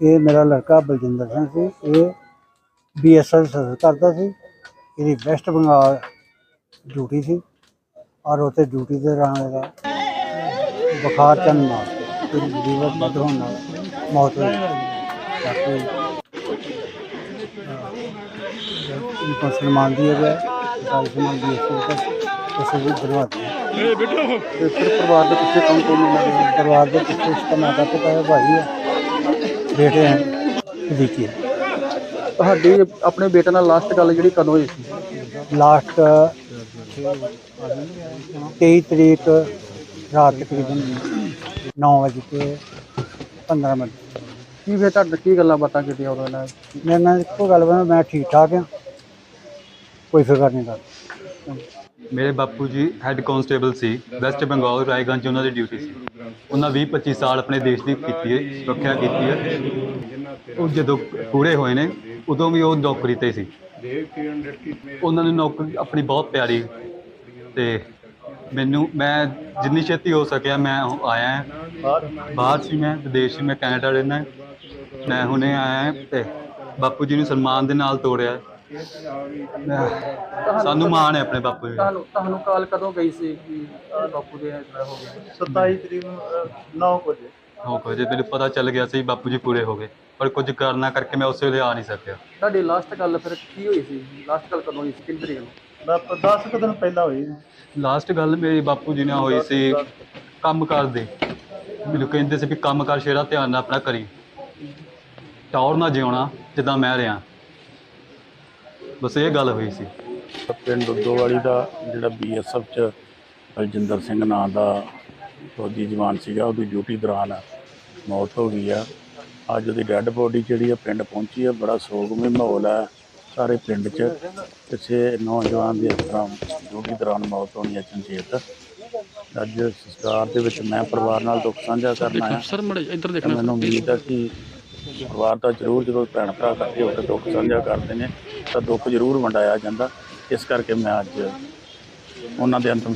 ये मेरा लड़का बलजिंदर सिंह से ये बी एस एस करता से। ये वैसट बंगाल ड्यूटी थी और उसे ड्यूटी से रहने बुखार चलना मुसलमान दिए गए मुसलमान परिवार के पिछले परिवार के पिछले उसका माता पिता है भाई है। बेटे हैं देखिए ਤੁਹਾਡੀ ਆਪਣੇ ਬੇਟੇ ਨਾਲ ਲਾਸਟ ਗੱਲ ਜਿਹੜੀ ਕਦੋਂ ਹੋਈ ਸੀ लास्ट तेईस तरीक रात तकरीबन नौ बजे के पंद्रह मिनट ਕੀ ਫਿਰ ਤੁਹਾਡੇ ਕੀ ਗੱਲਾਂ ਬਾਤਾਂ ਕੀਤੀਆਂ ਉਹਨਾਂ ਨਾਲ मेरे नाल इको गल बना मैं ठीक ठाक हाँ कोई फिक्र नहीं कर ਮੇਰੇ ਬਾਪੂ ਜੀ ਹੈੱਡ ਕਾਂਸਟੇਬਲ ਸੀ ਵੈਸਟ ਬੰਗਾਲ ਰਾਏਗੰਜ 'ਚ ਉਹਨਾਂ ਦੀ ਡਿਊਟੀ ਸੀ। ਉਹਨਾਂ 20 25 ਸਾਲ ਆਪਣੇ ਦੇਸ਼ ਦੀ ਕੀਤੀ ਹੈ, ਸੁਰੱਖਿਆ ਕੀਤੀ ਹੈ। ਉਹ ਜਦੋਂ ਪੂਰੇ ਹੋਏ ਨੇ, ਉਦੋਂ ਵੀ ਉਹ ਨੌਕਰੀ ਤੇ ਸੀ। ਉਹਨਾਂ ਨੂੰ ਨੌਕਰੀ, ਆਪਣੀ ਬਹੁਤ ਪਿਆਰੀ ਤੇ ਮੈਨੂੰ, ਮੈਂ ਜਿੰਨੀ ਛੇਤੀ ਹੋ ਸਕਿਆ, ਮੈਂ ਉਹ ਆਇਆ ਹਾਂ। ਬਾਹਰ ਸੀ ਮੈਂ, ਵਿਦੇਸ਼ ਸੀ, ਮੈਂ ਕੈਨੇਡਾ ਰਹਿੰਦਾ ਮੈਂ ਹੁਣੇ ਆਇਆ ਹਾਂ ਤੇ ਬਾਪੂ ਜੀ ਨੂੰ ਸਨਮਾਨ ਦੇ ਨਾਲ ਤੋੜਿਆ। ਸਾਨੂੰ ਮਾਣ ਹੈ ਆਪਣੇ ਬਾਪੂ ਜੀ ਤੁਹਾਨੂੰ ਕਾਲ ਕਦੋਂ ਗਈ ਸੀ ਕਿ ਬਾਪੂ ਦੇ ਹੋ ਗਿਆ? 27 ਤਰੀਕ ਨੂੰ 9 ਵਜੇ। ਹੋ ਕੋ ਮੈਨੂੰ ਪਤਾ ਚੱਲ ਗਿਆ ਸੀ ਬਾਪੂ ਜੀ ਪੂਰੇ ਹੋ ਗਏ। ਪਰ ਕੁਝ ਕਰਨਾ ਕਰਕੇ ਮੈਂ ਉਸੇ ਵੇਲੇ ਆ ਨਹੀਂ ਸਕਿਆ। ਤੁਹਾਡੀ ਲਾਸਟ ਗੱਲ ਫਿਰ ਕੀ ਹੋਈ ਸੀ? ਲਾਸਟ ਗੱਲ ਕਦੋਂ ਹੋਈ ਸੀ? ਕਿੰਨੀ ਤਰੀਕ ਨੂੰ? ਬਸ 10 ਦਿਨ ਪਹਿਲਾਂ ਹੋਈ। ਲਾਸਟ ਗੱਲ ਮੇਰੀ ਬਾਪੂ ਜੀ ਨਾਲ ਹੋਈ ਸੀ ਕੰਮ ਕਰਦੇ ਮੈਨੂੰ ਕਹਿੰਦੇ ਸੀ ਵੀ ਕੰਮ ਕਰ ਸ਼ੇਰਾ ਧਿਆਨ ਨਾਲ ਆਪਣਾ ਕਰੀ। ਟੌਰ ਨਾ ਜਿਉਣਾ ਜਿੱਦਾਂ ਮੈਂ ਰਿਆਂ ਬਸ ਇਹ ਗੱਲ ਹੋਈ ਸੀ। ਪਿੰਡ ਦੁੱਦੋਵਾਲੀ ਦਾ ਜਿਹੜਾ ਬੀਐਸਐਫ ਚ ਬਲਜਿੰਦਰ ਸਿੰਘ ਨਾਂ ਦਾ ਫੌਜੀ ਜਵਾਨ ਸੀਗਾ ਉਹਦੀ ਡਿਊਟੀ ਦੌਰਾਨ ਮੌਤ ਹੋ ਗਈ ਆ। ਅੱਜ ਉਹਦੀ ਡੈੱਡ ਬੋਡੀ ਜਿਹੜੀ ਆ ਪਿੰਡ ਪਹੁੰਚੀ ਆ ਬੜਾ ਸੋਗਮਈ ਮਾਹੌਲ ਆ ਸਾਰੇ ਪਿੰਡ 'ਚ। ਕਿਸੇ ਨੌਜਵਾਨ ਦੀ ਇਸ ਤਰ੍ਹਾਂ ਡਿਊਟੀ ਦੌਰਾਨ ਮੌਤ ਹੋਣੀ ਅਚਨਚੇਤ ਅੱਜ ਸੰਸਕਾਰ ਦੇ ਵਿੱਚ ਮੈਂ ਪਰਿਵਾਰ ਨਾਲ ਦੁੱਖ ਸਾਂਝਾ ਕਰਨ ਆਇਆ ਸਰ ਮੜੇ ਇੱਧਰ ਦੇਖਣਾ। ਮੈਨੂੰ ਉਮੀਦ ਹੈ ਕਿ ਪਰਿਵਾਰ ਦਾ ਜ਼ਰੂਰ ਜਦੋਂ ਭੈਣ ਭਰਾ ਇਕੱਠੇ ਹੋ ਕੇ ਦੁੱਖ ਸਾਂਝਾ ਕਰਦੇ ਨੇ, ਤਾਂ ਦੁੱਖ ਜ਼ਰੂਰ ਵੰਡਾਇਆ ਜਾਂਦਾ। ਇਸ ਕਰਕੇ ਮੈਂ ਅੱਜ ਉਹਨਾਂ ਦੇ ਅੰਤਮ